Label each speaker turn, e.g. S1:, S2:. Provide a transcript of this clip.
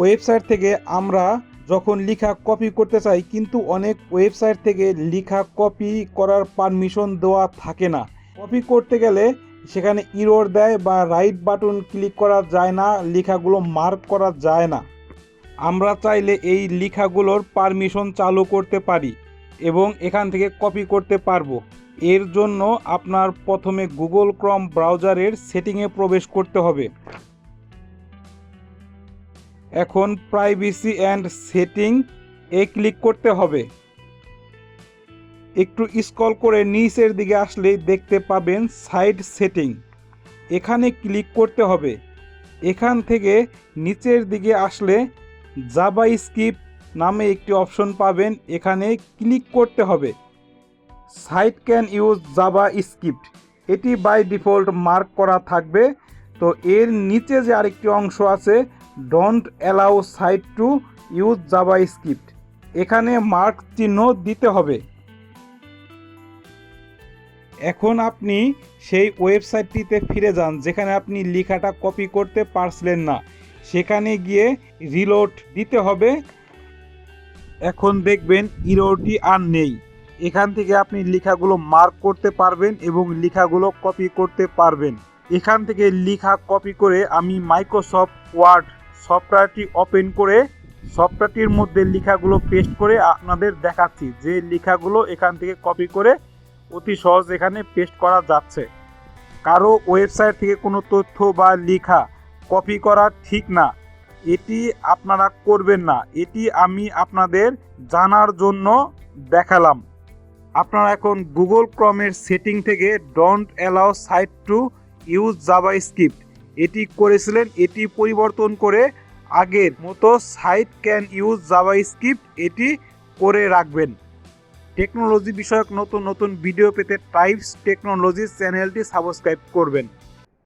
S1: Website থেকে আমরা যখন লেখা কপি করতে চাই, কিন্তু অনেক ওয়েবসাইট থেকে লেখা কপি করার পারমিশন দেওয়া থাকে না। কপি করতে গেলে সেখানে ইরোর দেয় বা রাইট বাটন ক্লিক করা যায় না, লেখাগুলো মার্ক করা যায় না। আমরা চাইলে এই লেখাগুলোর পারমিশন চালু করতে পারি এবং এখান থেকে কপি করতে পারব। এর জন্য আপনার প্রথমে গুগল ক্রম ব্রাউজারের সেটিংয়ে প্রবেশ করতে হবে। এখন প্রাইভেসি অ্যান্ড সেটিং এ ক্লিক করতে হবে। একটু স্কল করে নিচের দিকে আসলেই দেখতে পাবেন সাইড সেটিং এখানে ক্লিক করতে হবে। এখান থেকে নিচের দিকে আসলে জাবা স্কিপ নামে একটি অপশন পাবেন। এখানে ক্লিক করতে হবে। Site can use JavaScript এটি বাই ডিফল্ট মার্ক করা থাকবে। তো এর নিচে যে আরেকটি অংশ আছে don't allow site to use JavaScript এখানে মার্ক চিহ্ন দিতে হবে। এখন আপনি সেই ওয়েবসাইটটিতে ফিরে যান, যেখানে আপনি লেখাটা কপি করতে পারছিলেন না। সেখানে গিয়ে রিলোড দিতে হবে। এখন দেখবেন ইরোটি আর নেই। এখান থেকে আপনি লেখাগুলো মার্ক করতে পারবেন এবং লেখাগুলো কপি করতে পারবেন। এখান থেকে লেখা কপি করে আমি মাইক্রোসফট ওয়ার্ড সফটওয়্যারটি ওপেন করে সফটওয়্যারটির মধ্যে লেখাগুলো পেস্ট করে আপনাদের দেখাচ্ছি। যে লেখাগুলো এখান থেকে কপি করে অতি সহজ এখানে পেস্ট করা যাচ্ছে। কারও ওয়েবসাইট থেকে কোনো তথ্য বা লেখা কপি করা ঠিক না। এটি আপনারা করবেন না। এটি আমি আপনাদের জানার জন্য দেখালাম। আপনারা এখন গুগল ক্রমের সেটিং থেকে don't allow site to use JavaScript এটি করেছিলেন, এটি পরিবর্তন করে আগের মতো site can use JavaScript এটি করে রাখবেন। টেকনোলজি বিষয়ক নতুন নতুন ভিডিও পেতে টাইপস টেকনোলজি চ্যানেলটি সাবস্ক্রাইব করবেন।